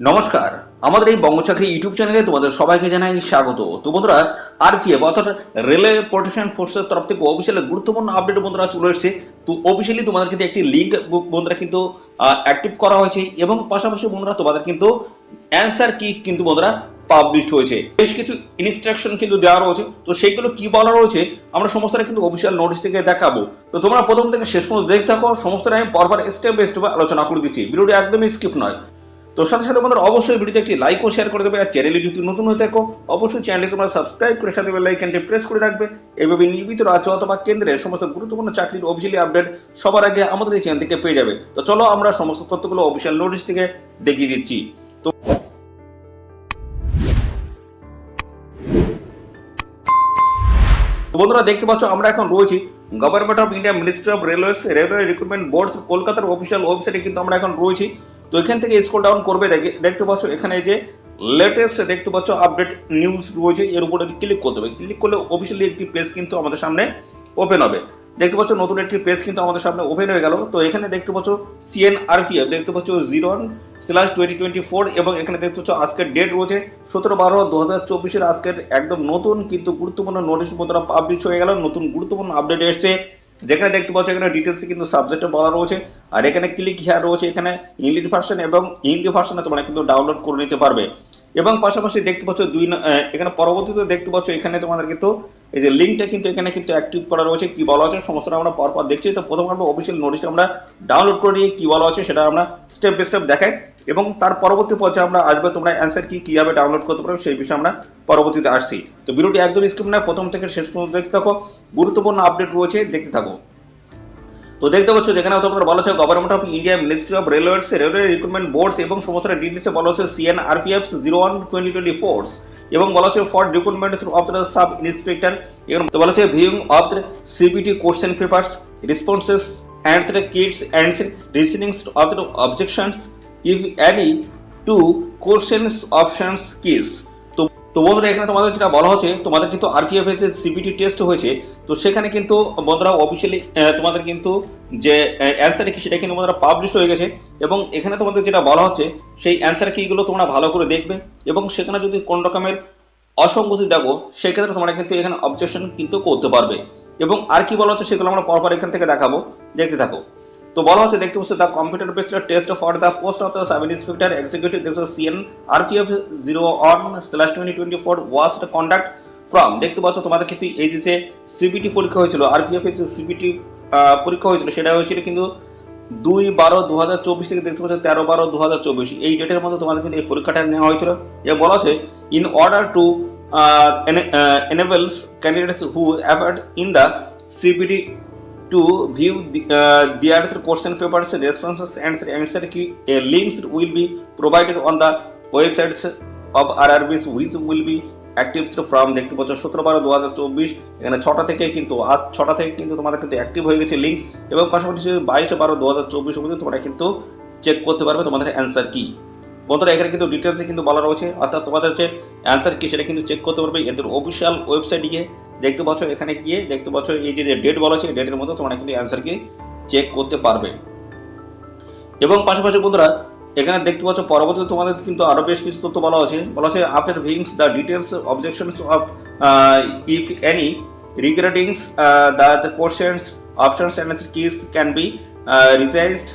নমস্কার, আমাদের এই বঙ্গচাকরি ইউটিউব চ্যানেলে তোমাদের সবাইকে জানাই স্বাগত। তো বন্ধুরা আরপিএফ অর্থাৎ রেলওয়ে প্রোটেকশন ফোর্সের তরফ থেকে অফিসিয়ালি গুরুত্বপূর্ণ আপডেট বন্ধুরা চলে এসেছে। তো অফিসিয়ালি তোমাদের কিন্তু একটি লিঙ্ক বন্ধুরা কিন্তু অ্যাক্টিভ করা হয়েছে এবং পাশাপাশি বন্ধুরা তোমাদের কিন্তু অ্যান্সার কি কিন্তু বন্ধুরা পাবলিশ হয়েছে। বেশ কিছু ইনস্ট্রাকশন কিন্তু দেওয়া রয়েছে। তো সেইগুলো কি বলা রয়েছে, আমরা সমস্তটা কিন্তু অফিসিয়াল নোটিশ থেকে দেখাবো। তো তোমরা প্রথম থেকে শেষ পর্যন্ত দেখতে থাকো সমস্তটা আমি পরপর স্টেপ বাই স্টেপ আলোচনা করে দিচ্ছি। ভিডিওটি একদমই স্কিপ নয়। তো সাথে সাথে তোমাদের অবশ্যই ভিডিওতে একটি লাইক ও শেয়ার করে দেবে। আর চ্যানেলে যদি নতুন হয়ে থাকো, অবশ্যই চ্যানেলে তোমরা সাবস্ক্রাইব করে সাথে লাইকনটি প্রেস করে রাখবে। এইভাবে নিয়মিত রাজ্য অথবা কেন্দ্রের সমস্ত গুরুত্বপূর্ণ চাকরির অফিসিয়ালি আপডেট সবার আগে আমাদের এই চ্যানেল থেকে পেয়ে যাবে। তো চলো আমরা সমস্ত তথ্যগুলো অফিসিয়াল নোটিশ থেকে দেখিয়ে দিচ্ছি। তো বন্ধুরা, দেখতে পাচ্ছ, আমরা এখন রয়েছি government of India ministry of railway railway recruitment board কলকাতার অফিসিয়াল ওয়েবসাইটে কিন্তু আমরা এখন রয়েছি। তো এখান থেকে স্ক্রল ডাউন করবে, দেখে দেখতে পাচ্ছ এখানে যে লেটেস্ট দেখতে পাচ্ছ আপডেট নিউজ রয়েছে, এর উপরে ক্লিক করতে হবে। ক্লিক করলে অফিসিয়ালি একটি পেজ কিন্তু আমাদের সামনে ওপেন হবে। দেখতে পাচ্ছ নতুন একটি পেজ কিন্তু আমাদের সামনে ওপেন হয়ে গেল। তো এখানে দেখতে পাচ্ছ সিএনআরপিএফ দেখতে পাচ্ছ zero slash twenty twenty four এবং এখানে দেখতে পাচ্ছ আজকের ডেট রয়েছে সতেরো বারো দু হাজার চব্বিশের আজকের একদম নতুন কিন্তু গুরুত্বপূর্ণ নোটিশ বন্ধুরা পাবলিশ হয়ে গেল। নতুন গুরুত্বপূর্ণ আপডেট এসছে। যেখানে দেখতে পাচ্ছ এখানে ডিটেলস কিন্তু সাবজেক্টে বলা রয়েছে। আর এখানে ক্লিক হেয়ার রয়েছে, এখানে ইংলিশ ভার্সন এবং হিন্দি ভার্সনে তোমরা কিন্তু ডাউনলোড করে নিতে পারবে। এবং পাশাপাশি দেখতে পাচ্ছ দুই এখানে পরবর্তীতে দেখতে পাচ্ছ এখানে তোমাদের কিন্তু এই যে লিঙ্কটা কিন্তু এখানে কিন্তু অ্যাক্টিভ করা রয়েছে, কি বলা আছে সমস্তটা আমরা পরপর দেখছি। তো প্রথম আমরা অফিসিয়াল নোটিশটা আমরা ডাউনলোড করে নিয়ে কি বলা আছে সেটা আমরা স্টেপ বাই স্টেপ দেখাই। এবং তার পরবর্তী পর্যায়ে আমরা আসবে, তোমরা অ্যান্সার কি কীভাবে ডাউনলোড করতে পারো সেই বিষয়ে আমরা পরবর্তীতে আসছি। তো ভিডিওটি একদম স্ক্রিপ না, প্রথম থেকে শেষ পর্যন্ত দেখতে থাকো। গুরুত্বপূর্ণ আপডেট রয়েছে, দেখতে থাকো। তো দেখতে পাচ্ছ, যেখানে তোমাদের বলা হচ্ছে government of India ministry of railways railway recruitment boards এবং সমস্ত ডিটেলসে বলা হচ্ছে CN RPF zero one twenty twenty four এবং বলা হচ্ছে for recruitment through of the sub inspector এবং বলা হচ্ছে viewing of the CPT question papers responses answer keys answer reasonings of the if any to questions options keys তো তো বন্ধুরা, এখানে তোমাদের যেটা বলা হচ্ছে, তোমাদের কিন্তু আরপিএফ এর যে সিবিটি টেস্ট হয়েছে, তো সেখানে কিন্তু বন্ধুরা অফিসিয়ালি তোমাদের কিন্তু যে অ্যান্সার কি, সেটা কিন্তু বন্ধুরা পাবলিশ হয়ে গেছে। এবং এখানে তোমাদের যেটা বলা হচ্ছে, সেই অ্যান্সার কিগুলো তোমরা ভালো করে দেখবে। এবং সেখানে যদি কোন রকমের অসঙ্গতি দেখো, সেক্ষেত্রে তোমরা কিন্তু এখানে অবজেকশন কিন্তু করতে পারবে। এবং আর কি বলা হচ্ছে, সেগুলো আমরা পরপর এখান থেকে দেখাবো। দেখতে থাকো। তো বলা হচ্ছে দেখতে পাচ্ছ the computer based test for the post of the sub inspector executive this CN RPF zero one slash twenty twenty four was conduct from দেখতে পাচ্ছ তোমাদের কিন্তু এই যে সিবিটি পরীক্ষা হয়েছিল আরপিএফ এর সিবিটি পরীক্ষা হয়েছিল, সেটা হয়েছিল কিন্তু দুই বারো দু হাজার চব্বিশ থেকে দেখতে পাচ্ছ তেরো বারো দু হাজার চব্বিশ। এই ডেটের মধ্যে তোমাদের কিন্তু এই পরীক্ষাটা নেওয়া হয়েছিল। এ বলা আছে in order to enables candidates who appeared in the CPT to view the, uh, the other question papers, responses, and answer key uh, links will be provided on the websites of RRBs which will be active from দেখতে পাচ্ছ সতেরো বারো দু চব্বিশ। এখানে ছটা থেকে কিন্তু আজ ছটা থেকে কিন্তু তোমাদের কিন্তু অ্যাক্টিভ হয়ে গেছে লিঙ্ক এবং পাশাপাশি বাইশে বারো দু হাজার চব্বিশ অবধি তোমরা কিন্তু চেক করতে পারবে তোমাদের অ্যান্সার কি বন্ধুরা এখানে কিন্তু ডিটেলসে কিন্তু বলা রয়েছে অর্থাৎ তোমাদের যে অ্যান্সার কি সেটা কিন্তু চেক করতে পারবে। এদের অফিসিয়াল ওয়েবসাইটে গিয়ে দেখতে পাচ্ছ এখানে গিয়ে, দেখতে পাচ্ছ এই যে ডেট বলা আছে ডেটের মধ্যে তোমরা কিন্তু অ্যান্সারকে চেক করতে পারবে। এবং পাশাপাশি বন্ধুরা, এখানে দেখতে পাচ্ছ পরবর্তীতে তোমাদের কিন্তু আরও বেশ কিছু তথ্য বলা আছে। বলা আছে after viewings the details objections of if any regarding the the questions options and keys can be raised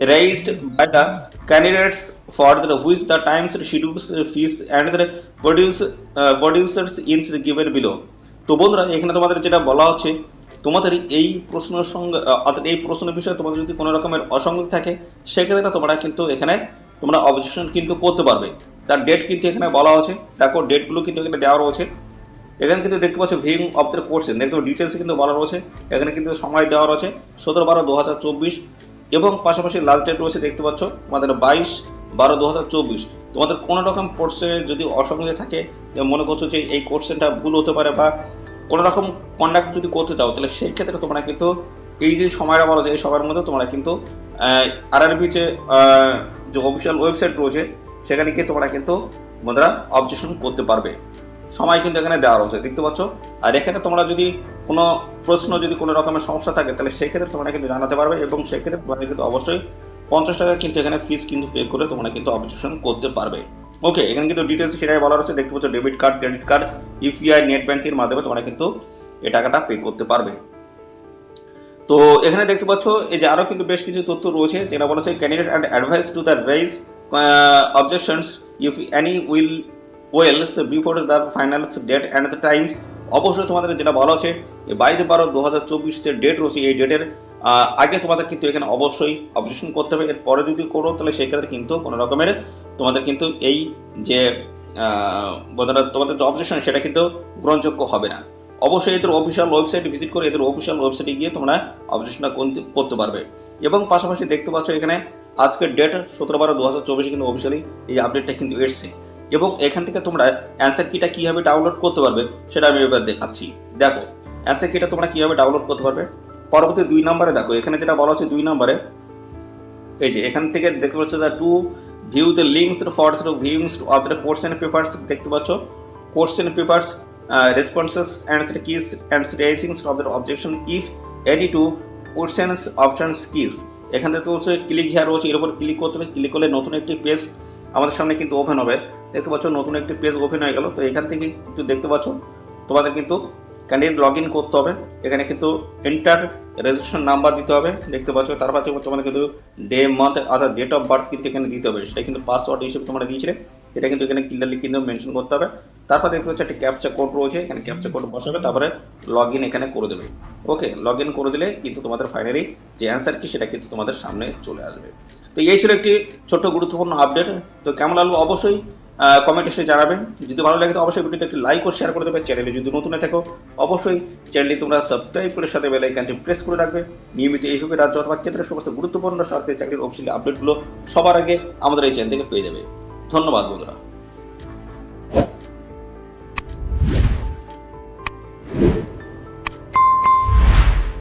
raised by the candidates for the which the times schedules, fees, and the in the given below? তো বন্ধুরা, এখানে তোমাদের যেটা বলা হচ্ছে, তোমাদের এই প্রশ্নের সঙ্গে অর্থাৎ এই প্রশ্নের বিষয়ে তোমাদের যদি কোনো রকমের অসঙ্গতি থাকে, সেক্ষেত্রে তোমরা কিন্তু এখানে তোমরা অবজেকশন কিন্তু করতে পারবে। তার ডেট কিন্তু এখানে বলা আছে। দেখো ডেটগুলো কিন্তু এখানে দেওয়া রয়েছে। এখানে কিন্তু দেখতে পাচ্ছ ভিং অফ দ্য কোর্সেন দেখতে ডিটেলস কিন্তু বলা রয়েছে। এখানে কিন্তু সময় দেওয়া রয়েছে সতেরো বারো দু হাজার চব্বিশ এবং পাশাপাশি লাস্ট ডেট রয়েছে দেখতে পাচ্ছ তোমাদের বাইশ বারো দু হাজার চব্বিশ। তোমাদের কোনো রকম কোর্সে যদি অসঙ্গতি থাকে যে মনে করছ যে এই কোর্সেনটা ভুল হতে পারে বা কোনো রকম কন্ডাক্ট যদি করতে চাও তাহলে সেই ক্ষেত্রে তোমরা কিন্তু এই যে সময়টা বলা যায় এই সময়ের মধ্যে তোমরা কিন্তু আর যে আহ, যে অফিসিয়াল ওয়েবসাইট রয়েছে সেখানে গিয়ে তোমরা কিন্তু বন্ধুরা অবজেকশন করতে পারবে। সময় কিন্তু এখানে দেওয়া রয়েছে দেখতে পাচ্ছ? আর এখানে তোমরা যদি কোনো প্রশ্ন যদি কোনো রকমের সমস্যা থাকে তাহলে সেই ক্ষেত্রে তোমরা কিন্তু জানাতে পারবে এবং সেক্ষেত্রে তোমাদের কিন্তু অবশ্যই পঞ্চাশ টাকা কিন্তু এখানে ফিস কিন্তু পে করে তোমরা কিন্তু অবজেকশন করতে পারবে। ওকে এখানে কিন্তু ডিটেলস সেটাই বলা রয়েছে। দেখতে পাচ্ছ debit card credit card UPI net ব্যাংকের মাধ্যমে তোমরা কিন্তু এই টাকাটা পে করতে পারবে। তো এখানে দেখতে পাচ্ছ, এই যে আরও কিন্তু বেশ কিছু তথ্য রয়েছে যেটা বলা হচ্ছে candidate and advice to the raise objections if any will well before the final date and the times অবশ্যই তোমাদের যেটা বলা হচ্ছে বাইশ বারো দু হাজার চব্বিশের ডেট রয়েছে, এই ডেটের আগে তোমাদের কিন্তু এখানে অবশ্যই অবজেকশন করতে হবে। এর পরে যদি করো, তাহলে সেক্ষেত্রে কিন্তু কোনো রকমের তোমাদের কিন্তু এই যে তোমাদের যে অবজেকশন সেটা কিন্তু গ্রহণযোগ্য হবে না। অবশ্যই এদের অফিসিয়াল ওয়েবসাইট ভিজিট করে এদের অফিসিয়াল ওয়েবসাইটে গিয়ে তোমরা অবজেকশনটা করতে পারবে। এবং পাশাপাশি দেখতে পাচ্ছ এখানে আজকের ডেট সতেরো বারো দু হাজার চব্বিশে কিন্তু অফিসিয়ালি এই আপডেটটা কিন্তু এসছে। এবং এখান থেকে তোমরা অ্যান্সার কিটা কীভাবে ডাউনলোড করতে পারবে, সেটা আমি এবার দেখাচ্ছি। দেখো অ্যান্সার কিটা তোমরা কীভাবে ডাউনলোড করতে পারবে? পরবর্তী দুই নম্বরে দেখো, এখানে যেটা বলা হচ্ছে দুই নম্বরে, এই যে এখান থেকে দেখতে পাচ্ছ the to view the links for views of the question papers দেখতে পাচ্ছ। Question papers responses and the keys and reasonings of the objection if any to questions options keys এখান থেকে হচ্ছে ক্লিক হেয়ার রয়েছে, এর উপর ক্লিক করতে হবে ক্লিক করলে নতুন একটি পেজ আমাদের সামনে কিন্তু ওপেন হবে। দেখতে পাচ্ছ নতুন একটি পেজ ওপেন হয়ে গেল। তো এখান থেকে কিন্তু দেখতে পাচ্ছ, তোমাদের কিন্তু ক্যান্ডিডেট লগ ইন করতে হবে। এখানে কিন্তু এন্টার রেজিস্ট্রেশন নাম্বার দিতে হবে। দেখতে পাচ্ছ, তার থেকে তোমাদের কিন্তু ডে মান্থ অর্থাৎ ডেট অফ বার্থ কিন্তু এখানে দিতে হবে। সেটা কিন্তু পাসওয়ার্ড হিসেবে তোমরা দিয়েছিলে। এটা কিন্তু এখানে ক্লিয়ারলি কিন্তু মেনশন করতে হবে। তারপর দেখতে পাচ্ছ, একটা ক্যাপচা কোড রয়েছে। এখানে ক্যাপচা কোড বসাবে, তারপরে লগ ইন এখানে করে দেবে। ওকে লগ ইন করে দিলে কিন্তু তোমাদের ফাইনালি যে অ্যান্সার কি, সেটা কিন্তু তোমাদের সামনে চলে আসবে। তো এই ছিল একটি ছোট্ট গুরুত্বপূর্ণ আপডেট তো কেমন লাগল? অবশ্যই কমেন্ট এসে জানাবেন। যদি ভালো লাগে তো অবশ্যই ভিডিওতে একটি লাইক ও শেয়ার করে দেবে চ্যানেলে যদি নতুন থাকো, অবশ্যই চ্যানেলটি তোমরা সাবস্ক্রাইব করে সাথে বেল আইকনটি প্রেস করে রাখবে। নিয়মিত এইভাবে রাজ্য অথবা কেন্দ্রের সমস্ত গুরুত্বপূর্ণ সরকারি চাকরির অফিসিয়াল আপডেটগুলো সবার আগে আমাদের এই চ্যানেল থেকে পেয়ে যাবে। ধন্যবাদ বন্ধুরা।